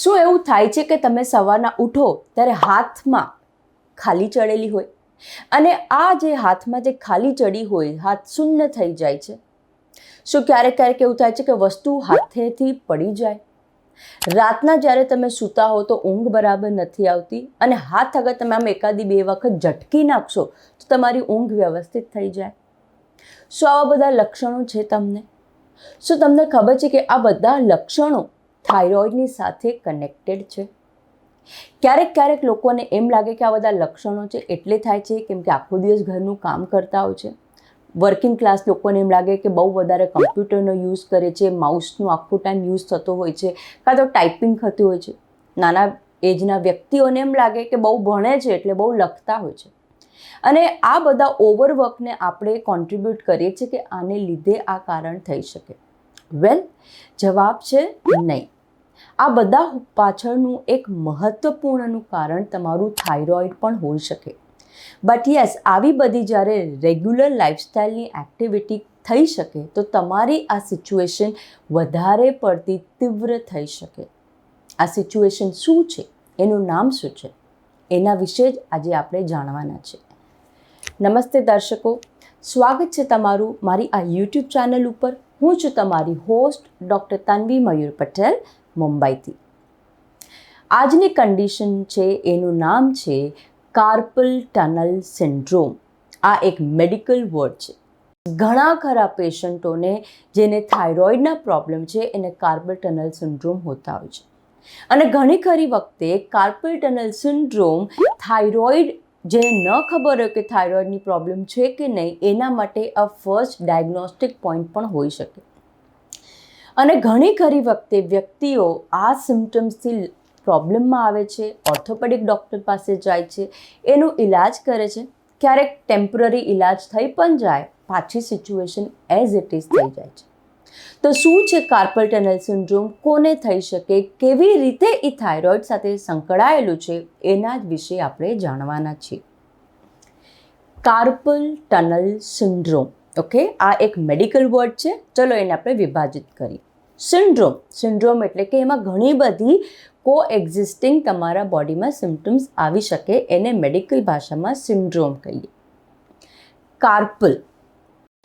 શું એવું થાય છે કે તમે સવારના ઉઠો ત્યારે હાથમાં ખાલી ચડેલી હોય? અને આ જે હાથમાં જે ખાલી ચડી હોય, હાથ શૂન્ય થઈ જાય છે. શું ક્યારેક ક્યારેક એવું થાય છે કે વસ્તુ હાથેથી પડી જાય? રાતના જ્યારે તમે સૂતા હો તો ઊંઘ બરાબર નથી આવતી અને હાથ અગર તમે આમ એકાદી બે વખત ઝટકી નાખશો તો તમારી ઊંઘ વ્યવસ્થિત થઈ જાય. શું આવા બધા લક્ષણો છે તમને? શું તમને ખબર છે કે આ બધા લક્ષણો થાઇરોઇડની સાથે કનેક્ટેડ છે. ક્યારેક ક્યારેક લોકોને એમ લાગે કે આ બધા લક્ષણો છે, એટલે થાય છે, કેમ કે આખો દિવસ ઘરનું કામ કરતા હોય છે. વર્કિંગ ક્લાસ લોકોને એમ લાગે કે બહુ વધારે કમ્પ્યુટરનો યુઝ કરે છે, માઉસનો આખો ટાઈમ યુઝ થતો હોય છે, કાં તો ટાઈપિંગ થતું હોય છે. નાના એજના વ્યક્તિઓને એમ લાગે કે બહુ ભણે છે, એટલે બહુ લખતા હોય છે. અને આ બધા ઓવરવર્કને આપણે કોન્ટ્રીબ્યુટ કરીએ છીએ કે આને લીધે આ કારણ થઈ શકે. વેલ જવાબ છે નહીં. આ બધા પાછળનું એક મહત્ત્વપૂર્ણનું કારણ તમારું થાઇરોઇડ પણ હોઈ શકે. બટ યસ આવી બધી જ્યારે રેગ્યુલર લાઇફસ્ટાઈલની એક્ટિવિટી થઈ શકે, તો તમારી આ સિચ્યુએશન વધારે પડતી તીવ્ર થઈ શકે. આ સિચ્યુએશન શું છે? એનું નામ શું છે? એના વિશે જ આજે આપણે જાણવાના છે. નમસ્તે દર્શકો. સ્વાગત છે તમારું મારી આ યુટ્યુબ ચેનલ ઉપર. હું છું તમારી હોસ્ટ ડૉક્ટર તન્વી મયુર પટેલ, મુંબઈથી. આજની કન્ડિશન છે, એનું નામ છે કાર્પલ ટનલ સિન્ડ્રોમ આ એક મેડિકલ વર્ડ છે. ઘણા ખરા પેશન્ટોને જેને થાઇરોઇડના પ્રોબ્લેમ છે, એને કાર્પલ ટનલ સિન્ડ્રોમ હોતા હોય છે. અને ઘણી ખરી વખતે કાર્પલ ટનલ સિન્ડ્રોમ થાઇરોઇડ જેને ન ખબર હોય કે થાઇરોઇડની પ્રોબ્લેમ છે કે નહીં, એના માટે આ ફર્સ્ટ ડાયગ્નોસ્ટિક પોઈન્ટ પણ હોઈ શકે. અને ઘણી ખરી વખતે વ્યક્તિઓ આ સિમ્ટમ્સથી પ્રોબ્લેમમાં આવે છે ઓર્થોપેડિક ડૉક્ટર પાસે જાય છે, એનું ઈલાજ કરે છે, ક્યારેક ટેમ્પરરી ઈલાજ થઈ પણ જાય, પાછી સિચ્યુએશન એઝ ઇટ ઇઝ થઈ જાય છે. તો શું છે કાર્પલ ટનલ સિન્ડ્રોમ કોને થઈ શકે? કેવી રીતે એ થાઇરોઇડ સાથે સંકળાયેલું છે? એના જ વિશે આપણે જાણવાના છીએ. કાર્પલ ટનલ સિન્ડ્રોમ ઓકે આ એક મેડિકલ વર્ડ છે. ચલો એને આપણે વિભાજિત કરીએ. સિન્ડ્રોમ સિન્ડ્રોમ એટલે કે એમાં ઘણી બધી કો એક્ઝિસ્ટિંગ તમારા બોડીમાં સિમ્ટમ્સ આવી શકે. એને મેડિકલ ભાષામાં સિન્ડ્રોમ કહીએ. કાર્પલ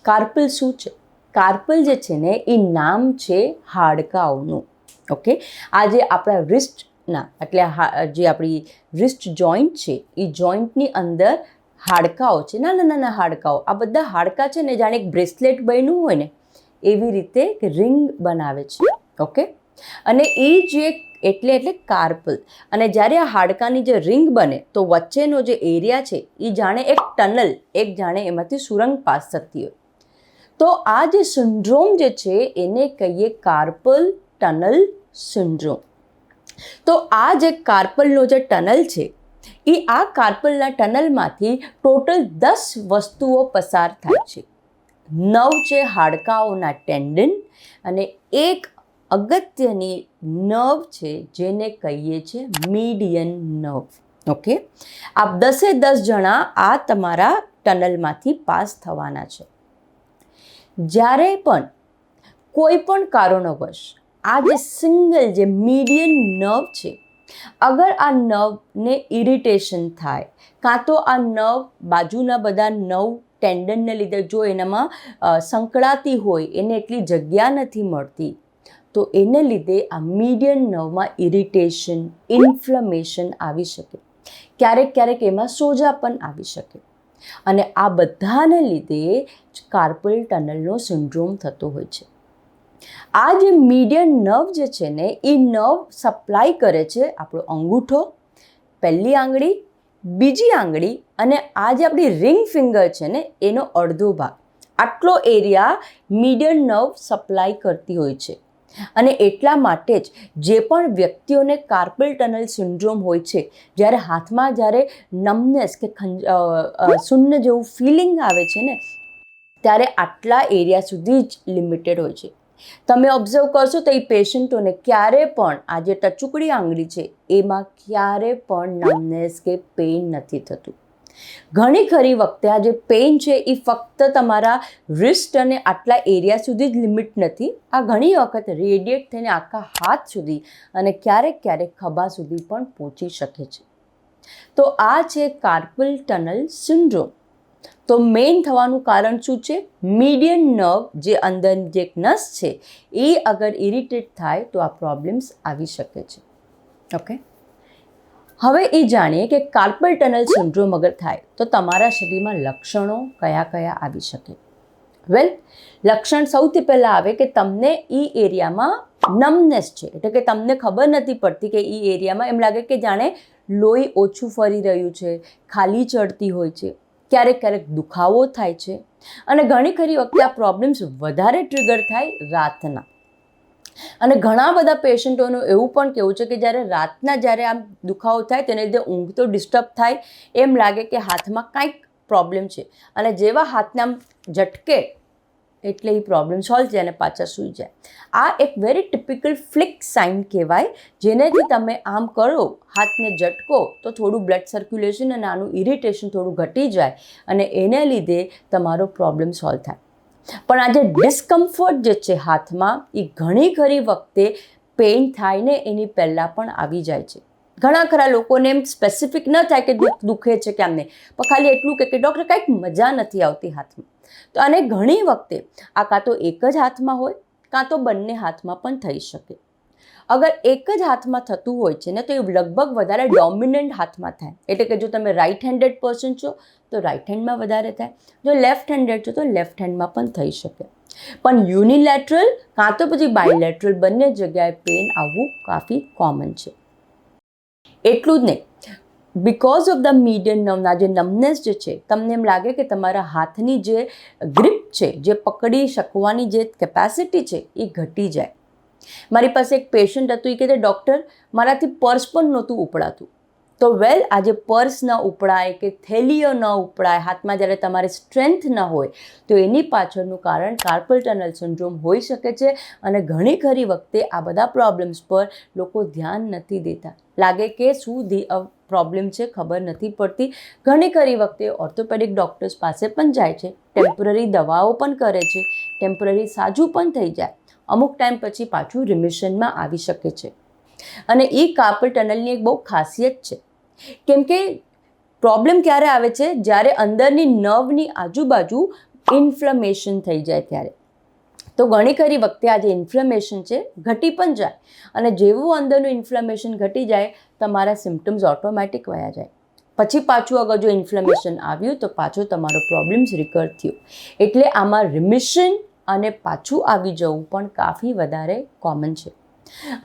કાર્પલ શું છે? કાર્પલ જે છે ને, એ નામ છે હાડકાઓનું. ઓકે? આ જે આપણા રિસ્ટના એટલે જે આપણી રિસ્ટ જોઈન્ટ છે, એ જોઈન્ટની અંદર હાડકાઓ છે, નાના નાના હાડકાઓ. આ બધા હાડકા છે ને, જાણે એક બ્રેસલેટ બન્યું હોય ને, એવી રીતે એક રિંગ બનાવે છે. ઓકે? અને એ જે એટલે એટલે કાર્પલ. અને જ્યારે આ હાડકાની જે રિંગ બને, તો વચ્ચેનો જે એરિયા છે, એ જાણે એક ટનલ, એક જાણે એમાંથી સુરંગ પાસ થતી હોય. તો આ જે સિન્ડ્રોમ જે છે, એને કહીએ કાર્પલ ટનલ સિન્ડ્રોમ તો આ જે કાર્પલનો જે ટનલ છે, એ આ કાર્પલના ટનલમાંથી ટોટલ દસ વસ્તુઓ પસાર થાય છે. નવ છે હાડકાઓના ટેન્ડન અને એક અગત્યની નર્વ છે, જેને કહીએ છીએ મીડિયન નર્વ ઓકે આ દસે દસ જણા આ તમારા ટનલમાંથી પાસ થવાના છે. જ્યારે પણ કોઈ પણ કારણોવશ આ જે સિંગલ જે મીડિયન નર્વ છે, અગર આ નર્વને ઇરિટેશન થાય, કાં તો આ નર્વ બાજુના બધા નવ ટેન્ડનને લીધે જો એનામાં સંકળાતી હોય, એને એટલી જગ્યા નથી મળતી, તો એને લીધે આ મીડિયન નર્વમાં ઇરિટેશન, ઇન્ફ્લમેશન આવી શકે. ક્યારેક ક્યારેક એમાં સોજા પણ આવી શકે. અને આ બધાને લીધે જ કાર્પલ ટનલનો સિન્ડ્રોમ થતો હોય છે. આ જે મીડિયન નર્વ જે છે ને, એ નર્વ સપ્લાય કરે છે આપણો અંગૂઠો, પહેલી આંગળી, બીજી આંગળી અને આ જે આપણી રિંગ ફિંગર છે ને, એનો અડધો ભાગ. આટલો એરિયા મીડિયન નર્વ સપ્લાય કરતી હોય છે. અને એટલા માટે જ જે પણ વ્યક્તિઓને કાર્પલ ટનલ સિન્ડ્રોમ હોય છે, જ્યારે હાથમાં જ્યારે નમનેસ કે શૂન્ય જેવું ફિલિંગ આવે છે ને, ત્યારે આટલા એરિયા સુધી જ લિમિટેડ હોય છે. તમે ઓબ્ઝર્વ કરશો તો એ પેશન્ટોને ક્યારે પણ આ જે ટચુકડી આંગળી છે, એમાં ક્યારે પણ નમનેસ કે પેઇન નથી થતું. ઘણી ખરી વખતે આ જે પેઇન છે એ ફક્ત તમારા રિસ્ટ અને આટલા એરિયા સુધી જ લિમિટ નથી. આ ઘણી વખત રેડિયેટ થઈને આખા હાથ સુધી અને ક્યારેક ક્યારેક ખભા સુધી પણ પહોંચી શકે છે. તો આ છે કાર્પલ ટનલ સિન્ડ્રોમ તો મેઇન થવાનું કારણ શું છે? મીડિયન નર્વ જે અંદર જે નસ છે, એ અગર ઇરિટેટ થાય તો આ પ્રોબ્લેમ્સ આવી શકે છે. ઓકે હવે એ જાણીએ કે કાર્પલ ટનલ સિન્ડ્રોમ અગર થાય, તો તમારા શરીરમાં લક્ષણો કયા કયા આવી શકે? વેલ લક્ષણ સૌથી પહેલાં આવે કે તમને એ એરિયામાં નમનેસ છે. એટલે કે તમને ખબર નથી પડતી કે એ એરિયામાં, એમ લાગે કે જાણે લોહી ઓછું ફરી રહ્યું છે, ખાલી ચડતી હોય છે, ક્યારેક ક્યારેક દુખાવો થાય છે. અને ઘણી ખરી વખતે આ પ્રોબ્લેમ્સ વધારે ટ્રિગર થાય રાતના. અને ઘણા બધા પેશન્ટોનું એવું પણ કહેવું છે કે જ્યારે રાતના જ્યારે આમ દુખાવો થાય તેને લીધે ઊંઘ તો ડિસ્ટર્બ થાય એમ લાગે કે હાથમાં કાંઈક પ્રોબ્લેમ છે. અને જેવા હાથને ઝટકે એટલે એ પ્રોબ્લેમ સોલ્વ થાય અને પાછા સૂઈ જાય. આ એક વેરી ટિપિકલ ફ્લિક સાઇન કહેવાય જેનેથી તમે આમ કરો, હાથને ઝટકો, તો થોડું બ્લડ સર્ક્યુલેશન અને આનું ઇરિટેશન થોડું ઘટી જાય અને એને લીધે તમારો પ્રોબ્લેમ સોલ્વ થાય. પણ આ જે ડિસ્કમ્ફર્ટ જે છે હાથમાં એ ઘણી ખરી વખતે પેઇન થાય ને એની પહેલાં પણ આવી જાય છે. ઘણા ખરા લોકોને એમ સ્પેસિફિક ન થાય કે દુઃખ દુખે છે કે આમને પણ ખાલી એટલું કે ડૉક્ટર કાંઈક મજા નથી આવતી હાથમાં. તો અને ઘણી વખતે, આ કાં તો એક જ હાથમાં હોય, કાં તો બંને હાથમાં પણ થઈ શકે. અગર એક જ હાથમાં થતું હોય છે ને, તો એ લગભગ વધારે ડોમિનન્ટ હાથમાં થાય. એટલે કે જો તમે રાઈટ હેન્ડેડ પર્સન છો, તો રાઈટ હેન્ડમાં વધારે થાય. જો લેફ્ટ હેન્ડેડ છો, તો લેફ્ટ હેન્ડમાં પણ થઈ શકે. પણ યુનિલેટરલ કાં તો પછી બાયલેટરલ બંને જગ્યાએ પેન આવવું કાફી કોમન છે. એટલું જ નહીં. બિકોઝ ઓફ ધ મીડિયન નર્વના જે નમનેસ જે છે, તમને એમ લાગે કે તમારા હાથની જે ગ્રીપ છે, જે પકડી શકવાની જે કેપેસિટી છે, એ ઘટી જાય. મારી પાસે એક પેશન્ટ હતું એ કહે ડૉક્ટર મારાથી પર્સ પણ નહોતું ઉપડાતું. તો વેલ આજે પર્સ ન ઉપડાય કે થેલીઓ ન ઉપડાય, હાથમાં જ્યારે તમારે સ્ટ્રેન્થ ન હોય, તો એની પાછળનું કારણ કાર્પલ ટનલ સિન્ડ્રોમ હોઈ શકે છે અને ઘણી ખરી વખતે આ બધા પ્રોબ્લેમ્સ પર લોકો ધ્યાન નથી દેતા. લાગે કે શું પ્રોબ્લેમ છે ખબર નથી પડતી. ઘણી ખરી વખતે ઓર્થોપેડિક ડૉક્ટર્સ પાસે પણ જાય છે ટેમ્પરરી દવાઓ પણ કરે છે ટેમ્પરરી સાજું પણ થઈ જાય. અમુક ટાઈમ પછી પાછું રિમિશનમાં આવી શકે છે. અને એ કાર્પલ ટનલની એક બહુ ખાસિયત છે. કેમ કે પ્રોબ્લેમ ક્યારે આવે છે? જ્યારે અંદરની નવની આજુબાજુ ઇન્ફ્લમેશન થઈ જાય ત્યારે. તો ઘણી ખરી વખતે આ જે ઇન્ફ્લમેશન છે, ઘટી પણ જાય. અને જેવું અંદરનું ઇન્ફ્લમેશન ઘટી જાય, તમારા સિમ્ટમ્સ ઓટોમેટિક વયા જાય. પછી પાછું અગર જો ઇન્ફ્લમેશન આવ્યું, તો પાછો તમારો પ્રોબ્લેમ્સ રિકર થયો. એટલે આમાં રિમિશન અને પાછું આવી જવું પણ કાફી વધારે કોમન છે.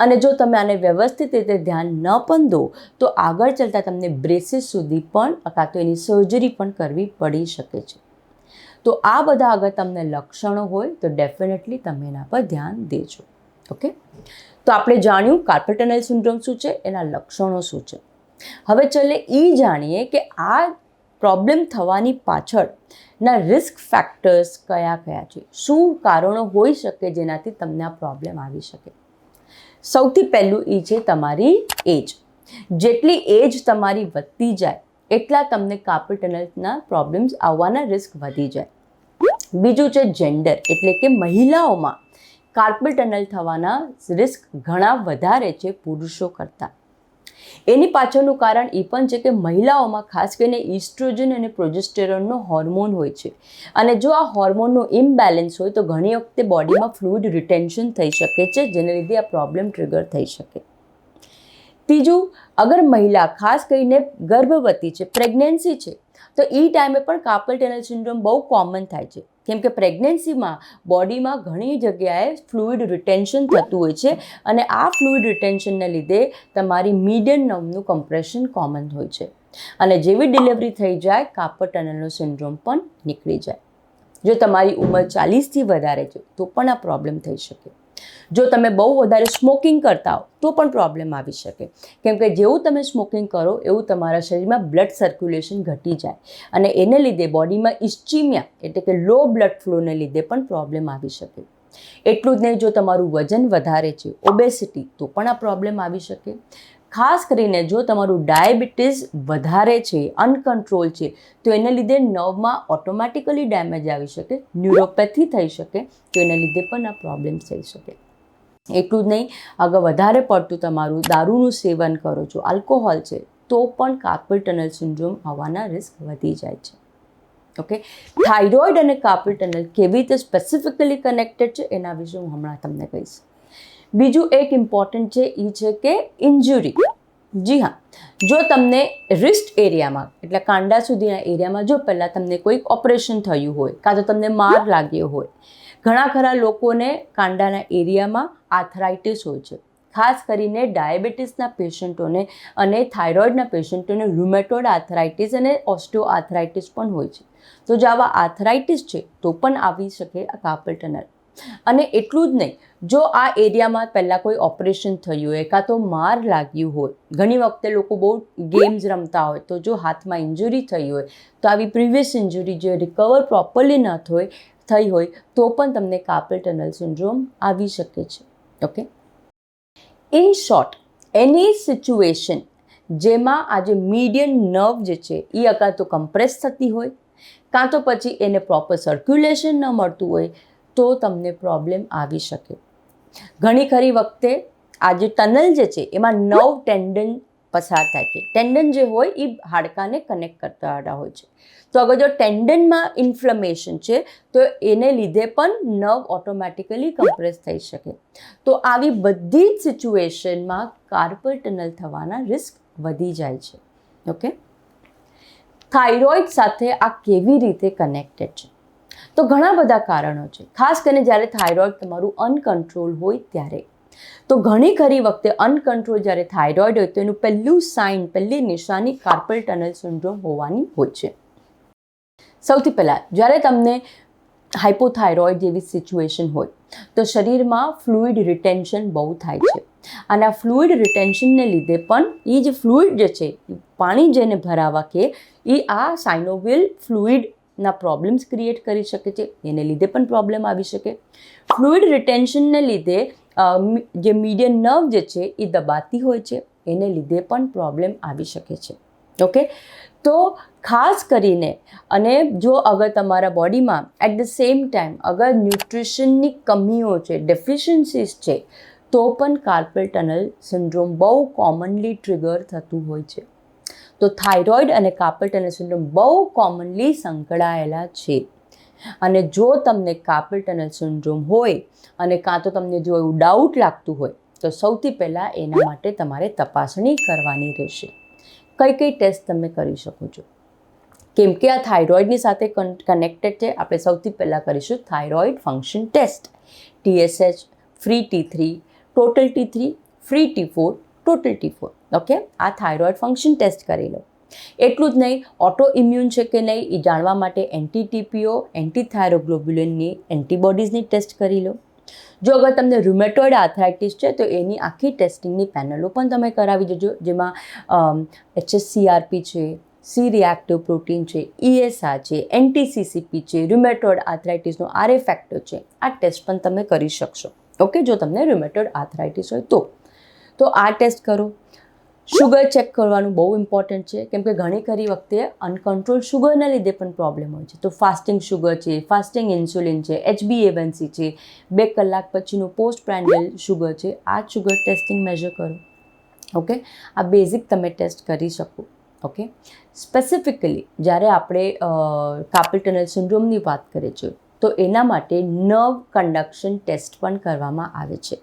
અને જો તમે આને વ્યવસ્થિત રીતે ધ્યાન ન પણ દો, તો આગળ ચાલતા તમને બ્રેસીસ સુધી પણ, કાં તો એની સર્જરી પણ કરવી પડી શકે છે. તો આ બધા અગર તમને લક્ષણો હોય, તો ડેફિનેટલી તમે એના પર ધ્યાન દેજો. ઓકે? તો આપણે જાણ્યું કાર્પેટનલ સિન્ડ્રોમ શું છે, એના લક્ષણો શું છે. હવે ચલે એ જાણીએ કે આ પ્રોબ્લેમ થવાની પાછળના રિસ્ક ફેક્ટર્સ કયા કયા છે? શું કારણો હોઈ શકે જેનાથી તમને આ પ્રોબ્લેમ આવી શકે? સૌથી પહેલું એ છે તમારી એજ જેટલી એજ તમારી વધતી જાય, એટલા તમને કાર્પલ ટનલના પ્રોબ્લેમ્સ આવવાના રિસ્ક વધી જાય. બીજું છે જેન્ડર એટલે કે મહિલાઓમાં કાર્પલ ટનલ થવાના રિસ્ક ઘણા વધારે છે પુરુષો કરતાં. એની પાછળનું કારણ એ પણ છે કે મહિલાઓમાં ખાસ કરીને ઇસ્ટ્રોજન અને પ્રોજેસ્ટેરોનનો હોર્મોન હોય છે. અને જો આ હોર્મોનનું ઇમ્બેલેન્સ હોય તો ઘણી વખતે બોડીમાં ફ્લુઇડ રિટેન્શન થઈ શકે છે, જેને લીધે આ પ્રોબ્લેમ ટ્રિગર થઈ શકે. ત્રીજું, અગર મહિલા, ખાસ કરીને ગર્ભવતી છે, પ્રેગ્નન્સી છે, તો એ ટાઈમે પણ કાપલ ટનલ સિન્ડ્રોમ બહુ કોમન થાય છે. કેમ કે પ્રેગ્નન્સીમાં બોડીમાં ઘણી જગ્યાએ ફ્લુઇડ રિટેન્શન થતું હોય છે અને આ ફ્લુઇડ રિટેન્શનને લીધે તમારી મીડિયન નર્વનું કમ્પ્રેશન કોમન હોય છે. અને જેવી ડિલિવરી થઈ જાય કાપર ટનલનો સિન્ડ્રોમ પણ નીકળી જાય. જો તમારી ઉંમર ચાલીસથી વધારે છે, તો પણ આ પ્રોબ્લેમ થઈ શકે. જો તમે બહુ વધારે સ્મોકિંગ કરતા હો, તો પણ પ્રોબ્લેમ આવી શકે. કેમ કે જેવું તમે સ્મોકિંગ કરો, એવું તમારા શરીરમાં બ્લડ સર્ક્યુલેશન ઘટી જાય. અને એને લીધે બોડીમાં ઇસ્ચિમિયા એટલે કે લો બ્લડ ફ્લોને લીધે પણ પ્રોબ્લેમ આવી શકે. એટલું જ નહીં, જો તમારું વજન વધારે છે ઓબેસિટી તો પણ આ પ્રોબ્લેમ આવી શકે. ખાસ કરીને જો તમારું ડાયાબિટીસ વધારે છે અનકન્ટ્રોલ છે, તો એને લીધે નર્વમાં ઓટોમેટિકલી ડેમેજ આવી શકે ન્યુરોપેથી થઈ શકે, તો એના લીધે પણ આ પ્રોબ્લેમ્સ થઈ શકે. એટલું જ નહીં આગળ વધારે પડતું તમારું દારૂનું સેવન કરો છો આલ્કોહોલ છે, તો પણ કાર્પલ ટનલ સિન્ડ્રોમ આવવાના રિસ્ક વધી જાય છે. ઓકે થાઇરોઇડ અને કાર્પલ ટનલ કેવી રીતે સ્પેસિફિકલી કનેક્ટેડ છે, એના વિશે હું હમણાં તમને કહીશ. બીજું એક ઇમ્પોર્ટન્ટ છે એ છે કે ઇન્જુરી જી હા. જો તમને રિસ્ટ એરિયામાં એટલે કાંડા સુધીના એરિયામાં જો પહેલાં તમને કોઈક ઓપરેશન થયું હોય, કાં તો તમને માર લાગ્યો હોય, ઘણા ખરા લોકોને કાંડાના એરિયામાં આર્થરાઇટિસ હોય છે. ખાસ કરીને ડાયાબિટીસના પેશન્ટોને અને થાઇરોઇડના પેશન્ટોને રુમેટોડ આર્થરાઇટિસ અને ઓસ્ટિયો આર્થરાઇટિસ પણ હોય છે. તો જો આવા આર્થરાઇટિસ છે, તો પણ આવી શકે આ કાપલ ટનલ અને એટલું જ નહીં, જો આ એરિયામાં પહેલાં કોઈ ઓપરેશન થયું હોય કાં તો માર લાગ્યું હોય, ઘણી વખતે લોકો બહુ ગેમ્સ રમતા હોય, તો જો હાથમાં ઇન્જુરી થઈ હોય, તો આવી પ્રિવિયસ ઇન્જુરી જે રિકવર પ્રોપરલી ન થાય, થઈ હોય, તો પણ તમને કાર્પલ ટનલ સિન્ડ્રોમ આવી શકે છે. Okay? In short, any situation જેમાં આજે મીડિયન નર્વ જે છે એ અકાં તો કમ્પ્રેસ થતી હોય, કાં તો પછી એને પ્રોપર સર્ક્યુલેશન ન મળતું હોય તો તમને પ્રોબ્લેમ આવી શકે. ઘણી ખરી વખતે આ જે ટનલ જે છે, એમાં નવ ટેન્ડન પસાર થાય છે. ટેન્ડન જે હોય એ હાડકાને કનેક્ટ કરતા હોય છે. તો અગર જો ટેન્ડનમાં ઇન્ફ્લમેશન છે, તો એને લીધે પણ નર્વ ઓટોમેટિકલી કમ્પ્રેસ થઈ શકે. તો આવી બધી જ સિચ્યુએશનમાં કાર્પલ ટનલ થવાના રિસ્ક વધી જાય છે. ઓકે થાઇરોઇડ સાથે આ કેવી રીતે કનેક્ટેડ છે? તો ઘણા બધા કારણો છે. ખાસ કરીને જ્યારે થાઇરોઇડ તમારું અનકન્ટ્રોલ હોય ત્યારે. તો ઘણી ખરી વખતે અનકન્ટ્રોલ જ્યારે થાઇરોઇડ હોય તો એનું પહેલું સાઇન, પહેલી નિશાની કાર્પલ ટનલ સિન્ડ્રોમ હોવાની હોય છે. સૌથી પહેલાં, જ્યારે તમને હાઇપોથાઇરોઇડ જેવી સિચ્યુએશન હોય, તો શરીરમાં ફ્લુઇડ રિટેન્શન બહુ થાય છે. અને આ ફ્લુઇડ રિટેન્શનને લીધે પણ એ જે ફ્લુઇડ જે છે પાણી જેને ભરાવા કે એ આ સાઇનોવિલ ફ્લુઇડના પ્રોબ્લેમ્સ ક્રિએટ કરી શકે છે, એને લીધે પણ પ્રોબ્લેમ આવી શકે. ફ્લુઇડ રિટેન્શનને લીધે જે મીડિયન નર્વ જે છે એ દબાતી હોય છે, એને લીધે પણ પ્રોબ્લેમ આવી શકે છે. ઓકે તો ખાસ કરીને, અને જો અગર તમારા બોડીમાં એટ ધ સેમ ટાઈમ અગર ન્યુટ્રિશનની કમીઓ છે ડેફિશિયન્સીસ છે, તો પણ કાર્પલ ટનલ સિન્ડ્રોમ બહુ કોમનલી ટ્રિગર થતું હોય છે. તો થાઇરોઇડ અને કાર્પલ ટનલ સિન્ડ્રોમ બહુ કોમનલી સંકળાયેલા છે. અને જો તમને કાપલ ટનલ સિન્ડ્રોમ હોય અને કાં તો તમને જો એવું ડાઉટ લાગતું હોય, તો સૌથી પહેલાં એના માટે તમારે તપાસણી કરવાની રહેશે. કઈ કઈ ટેસ્ટ તમે કરી શકો છો? કેમ કે આ થાઇરોઇડની સાથે કનેક્ટેડ છે, આપણે સૌથી પહેલાં કરીશું thyroid function test TSH free T three total T three free T four total T four okay આ થાઇરોઇડ ફંક્શન ટેસ્ટ કરી લો. એટલું જ નહીં ઓટો ઇમ્યુન છે કે નહીં, એ જાણવા માટે એન્ટી ટીપીઓ એન્ટી થાઇરોગ્લોબ્યુલિનની એન્ટીબોડીઝની ટેસ્ટ કરી લો. જો અગર તમને રૂમેટોઇડ આર્થરાઇટિસ છે, તો એની આખી ટેસ્ટિંગની પેનલો પણ તમે કરાવી દેજો, જેમાં એચએસસીઆરપી છે સી રિએક્ટિવ પ્રોટીન છે ઇએસઆર છે એન્ટીસીસીપી છે રૂમેટોઇડ આર્થરાઇટિસનો આરએ ફેક્ટર છે. આ ટેસ્ટ પણ તમે કરી શકશો. ઓકે જો તમને રૂમેટોઇડ આર્થરાઇટિસ હોય તો. તો આ ટેસ્ટ કરો. શુગર ચેક કરવાનું બહુ ઇમ્પોર્ટન્ટ છે. કેમ કે ઘણી ખરી વખતે અનકન્ટ્રોલ શુગરના લીધે પણ પ્રોબ્લેમ હોય છે. તો ફાસ્ટિંગ શુગર છે ફાસ્ટિંગ ઇન્સ્યુલિન છે એચબીએવન્સી છે, બે કલાક પછીનું પોસ્ટ પ્રેન્ડલ શુગર છે. આ શુગર ટેસ્ટિંગ મેજર કરો. ઓકે આ બેઝિક તમે ટેસ્ટ કરી શકો. ઓકે સ્પેસિફિકલી જ્યારે આપણે કાર્પલ ટનલ સિન્ડ્રોમની વાત કરીએ છીએ તો એના માટે નર્વ કન્ડક્શન ટેસ્ટ પણ કરવામાં આવે છે.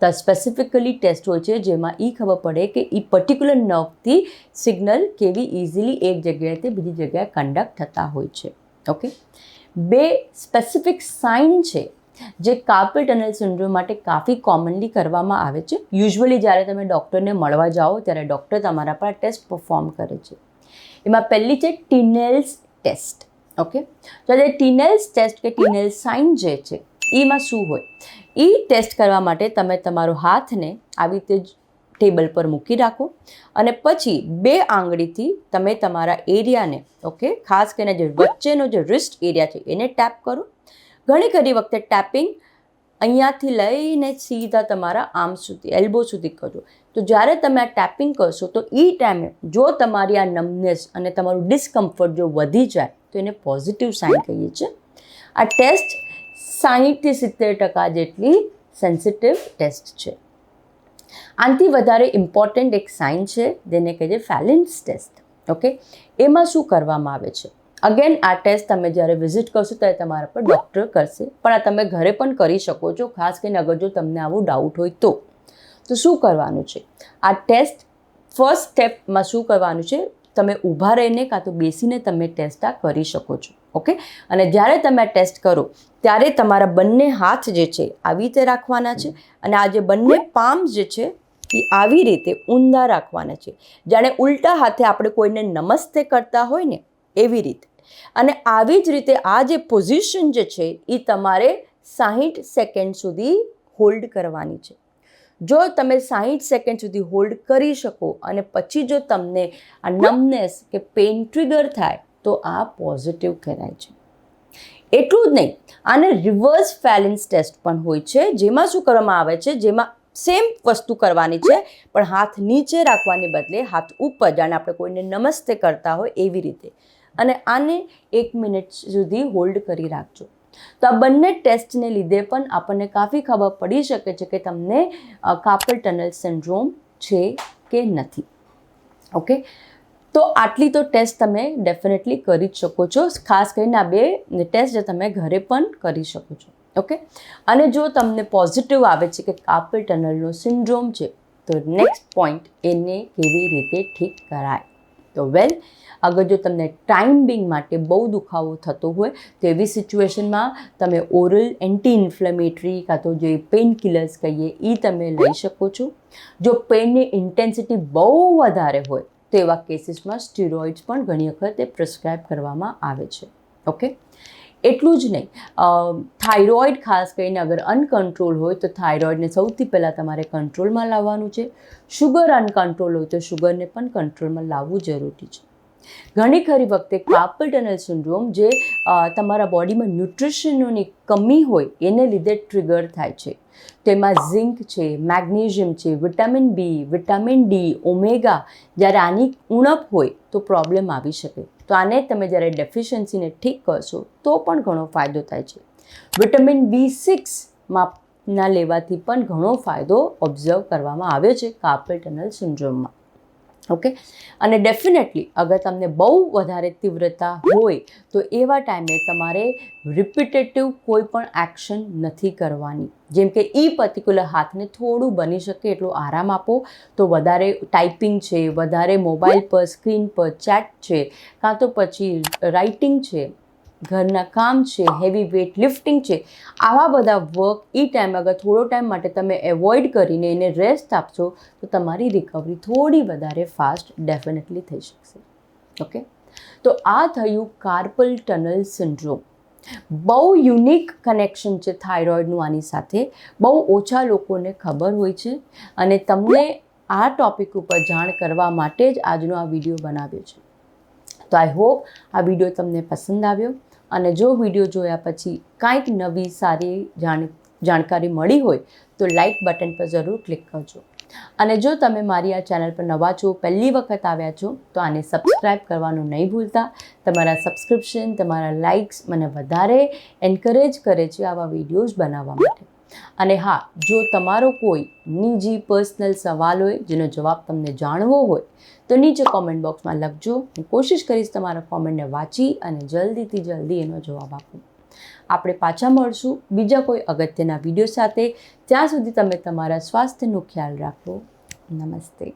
તો સ્પેસિફિકલી ટેસ્ટ હોય છે જેમાં એ ખબર પડે કે એ પર્ટિક્યુલર નર્વથી સિગ્નલ કેવી ઇઝીલી એક જગ્યાએથી બીજી જગ્યાએ કન્ડક્ટ થતા હોય છે. ઓકે બે સ્પેસિફિક સાઇન છે જે કાર્પલ ટનલ સિન્ડ્રોમ માટે કાફી કોમનલી કરવામાં આવે છે. યુઝ્યુઅલી જ્યારે તમે ડૉક્ટરને મળવા જાઓ ત્યારે ડૉક્ટર તમારા પર ટેસ્ટ પરફોર્મ કરે છે. એમાં પહેલી છે ટીનેલ્સ ટેસ્ટ ઓકે? તો જે ટીનેલ્સ ટેસ્ટ કે ટીનેલ સાઇન જે છે, એમાં શું હોય? એ ટેસ્ટ કરવા માટે તમે તમારો હાથને આવી રીતે જ ટેબલ પર મૂકી રાખો અને પછી બે આંગળીથી તમે તમારા એરિયાને, ઓકે? ખાસ કરીને જે વચ્ચેનો જે રિસ્ટ એરિયા છે, એને ટેપ કરો. ઘણી ખરી વખતે ટેપિંગ અહીંયાથી લઈને સીધા તમારા આર્મ સુધી, એલ્બો સુધી કરજો તો જ્યારે તમે આ ટેપિંગ કરશો, તો એ ટાઈમે જો તમારી આ નમનેસ અને તમારું ડિસ્કમ્ફર્ટ જો વધી જાય, તો એને પોઝિટિવ સાઇન કહીએ છીએ. આ ટેસ્ટ સાહીઠથી સિત્તેર ટકા જેટલી સેન્સિટિવ ટેસ્ટ છે. આનાથી વધારે ઇમ્પોર્ટન્ટ એક સાઇન છે, જેને કહે છે ફેલિન્સ ટેસ્ટ ઓકે એમાં શું કરવામાં આવે છે? અગેન આ ટેસ્ટ તમે જ્યારે વિઝિટ કરશો, ત્યારે તમારા પર ડૉક્ટર કરશે. પણ આ તમે ઘરે પણ કરી શકો છો, ખાસ કરીને અગર જો તમને આવું ડાઉટ હોય તો. તો શું કરવાનું છે? આ ટેસ્ટ ફર્સ્ટ સ્ટેપમાં શું કરવાનું છે? તમે ઊભા રહીને કાં તો બેસીને તમે ટેસ્ટ આ કરી શકો છો ઓકે અને જ્યારે તમે ટેસ્ટ કરો, ત્યારે તમારા બંને હાથ જે છે, આવી રીતે રાખવાના છે અને આ જે બંને પામ્સ જે છે, એ આવી રીતે ઊંધા રાખવાના છે. જાણે ઉલટા હાથે આપણે કોઈને નમસ્તે કરતા હોય ને, એવી રીતે. અને આવી જ રીતે આ જે પોઝિશન જે છે, એ તમારે સાહીઠ સેકન્ડ સુધી હોલ્ડ કરવાની છે. જો તમે સાહીઠ સેકન્ડ સુધી હોલ્ડ કરી શકો અને પછી જો તમને આ નમનેસ કે પેઇન ટ્રિગર થાય, તો આ પોઝિટિવ કહેવાય છે. એટલું જ નહીં, આને રિવર્સ ફેલિન્સ ટેસ્ટ પણ હોય છે, જેમાં શું કરવામાં આવે છે? જેમાં સેમ વસ્તુ કરવાની છે, પણ હાથ નીચે રાખવાની બદલે હાથ ઉપર, જાણે આપણે કોઈને નમસ્તે કરતા હોય એવી રીતે. અને આને એક મિનિટ સુધી હોલ્ડ કરી રાખજો. તો આ બંને ટેસ્ટને લીધે પણ આપણને કાફી ખબર પડી શકે છે કે તમને કાપલ ટનલ સિન્ડ્રોમ છે કે નથી. ઓકે? તો આટલી તો ટેસ્ટ તમે ડેફિનેટલી કરી જ શકો છો. ખાસ કરીને આ બે ટેસ્ટ તમે ઘરે પણ કરી શકો છો. ઓકે? અને જો તમને પોઝિટિવ આવે છે કે કાપલ ટનલનો સિન્ડ્રોમ છે, તો નેક્સ્ટ પોઈન્ટ એને કેવી રીતે ઠીક કરાય? તો વેલ, અગર જો તમને ટાઈમ બિંગ માટે બહુ દુખાવો થતો હોય, તો એવી સિચ્યુએશનમાં તમે ઓરલ એન્ટી ઇન્ફ્લેમેટરી કાં તો જે પેઇન કિલર્સ કહીએ એ તમે લઈ શકો છો. જો પેઇનની ઇન્ટેન્સિટી બહુ વધારે હોય, તો એવા કેસીસમાં સ્ટીરોઇડ્સ પણ ઘણી વખત પ્રિસ્ક્રાઇબ કરવામાં આવે છે. ઓકે? એટલું જ નહીં. થાઇરોઇડ ખાસ કરીને અગર અનકન્ટ્રોલ હોય તો થાઇરોઇડને સૌથી પહેલાં તમારે કંટ્રોલમાં લાવવાનું છે. શુગર અનકન્ટ્રોલ હોય તો શુગરને પણ કંટ્રોલમાં લાવવું જરૂરી છે. ઘણી ખરી વખતે કાર્પલ ટનલ સિન્ડ્રોમ જે તમારા બોડીમાં ન્યુટ્રિશનની કમી હોય એને લીધે ટ્રિગર થાય છે. તેમાં ઝિંક છે, મેગ્નેશિયમ છે, vitamin B, vitamin D, omega જ્યારે આની ઉણપ હોય તો પ્રોબ્લેમ આવી શકે. તો આને તમે જ્યારે ડેફિશિયન્સીને ઠીક કરશો, તો પણ ઘણો ફાયદો થાય છે. વિટામિન બી સિક્સમાં ના લેવાથી પણ ઘણો ફાયદો ઓબ્ઝર્વ કરવામાં આવ્યો છે કાર્પલ ટનલ સિન્ડ્રોમમાં ઓકે? અને ડેફિનેટલી અગર તમને બહુ વધારે તીવ્રતા હોય, તો એવા ટાઈમે તમારે રિપીટેટિવ કોઈ પણ એક્શન નથી કરવાની. જેમ કે એ પર્ટિક્યુલર હાથને થોડું બની શકે એટલો આરામ આપો, તો વધારે ટાઈપિંગ છે, વધારે મોબાઈલ પર સ્ક્રીન પર ચેટ છે, કાં તો પછી રાઇટિંગ છે ઘરના કામ છે હેવી વેઇટ લિફ્ટિંગ છે, આવા બધા વર્ક એ ટાઈમ અગર થોડો ટાઈમ માટે તમે એવોઇડ કરીને એને રેસ્ટ આપશો, તો તમારી રિકવરી થોડી વધારે ફાસ્ટ ડેફિનેટલી થઈ શકશે. ઓકે તો આ થયું કાર્પલ ટનલ સિન્ડ્રોમ બહુ યુનિક કનેક્શન છે થાઇરોઇડનું આની સાથે. બહુ ઓછા લોકોને ખબર હોય છે. અને તમને આ ટોપિક ઉપર જાણ કરવા માટે જ આજનો આ વીડિયો બનાવ્યો છે. તો આઈ હોપ આ વીડિયો તમને પસંદ આવ્યો. અને જો વીડિયો જોયા પછી કાંઈક નવી, સારી જાણ, જાણકારી મળી હોય, તો લાઇક બટન પર જરૂર ક્લિક કરજો. અને જો તમે મારી આ ચેનલ પર નવા છો, પહેલી વખત આવ્યા છો, તો આને સબસ્ક્રાઈબ કરવાનું નહીં ભૂલતા. તમારા સબસ્ક્રિપ્શન તમારા લાઇક્સ મને વધારે એન્કરેજ કરે છે આવા વિડીયોઝ બનાવવા માટે. અને હા, જો તમારો કોઈ નિજી પર્સનલ સવાલ હોય, જેનો જવાબ તમને જાણવો હોય, તો નીચે કોમેન્ટ બોક્સમાં લખજો. હું કોશિશ કરીશ તમારા કોમેન્ટને વાંચી અને જલ્દીથી જલ્દી એનો જવાબ આપું. આપણે પાછા મળશું બીજા કોઈ અગત્યના વીડિયો સાથે. ત્યાં સુધી તમે તમારા સ્વાસ્થ્યનું ખ્યાલ રાખો. નમસ્તે.